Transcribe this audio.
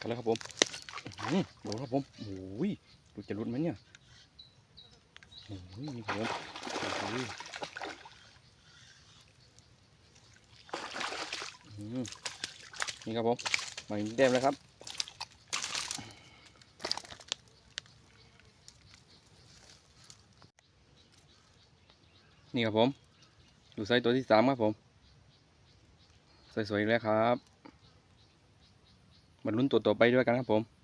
กันแล้วครับผมโดนครับผมโอ้ยดูจะรุดไหมเนี่ยโอ้ยนี่ครับผมโอ้ยอื้อหือนี่ครับผมมาเต็มแล้วครับนี่ครับผม ดูไซส์ตัวที่สามครับผม สวยๆอีกแล้วครับ มาลุ้นตัวต่อไปด้วยกันครับผม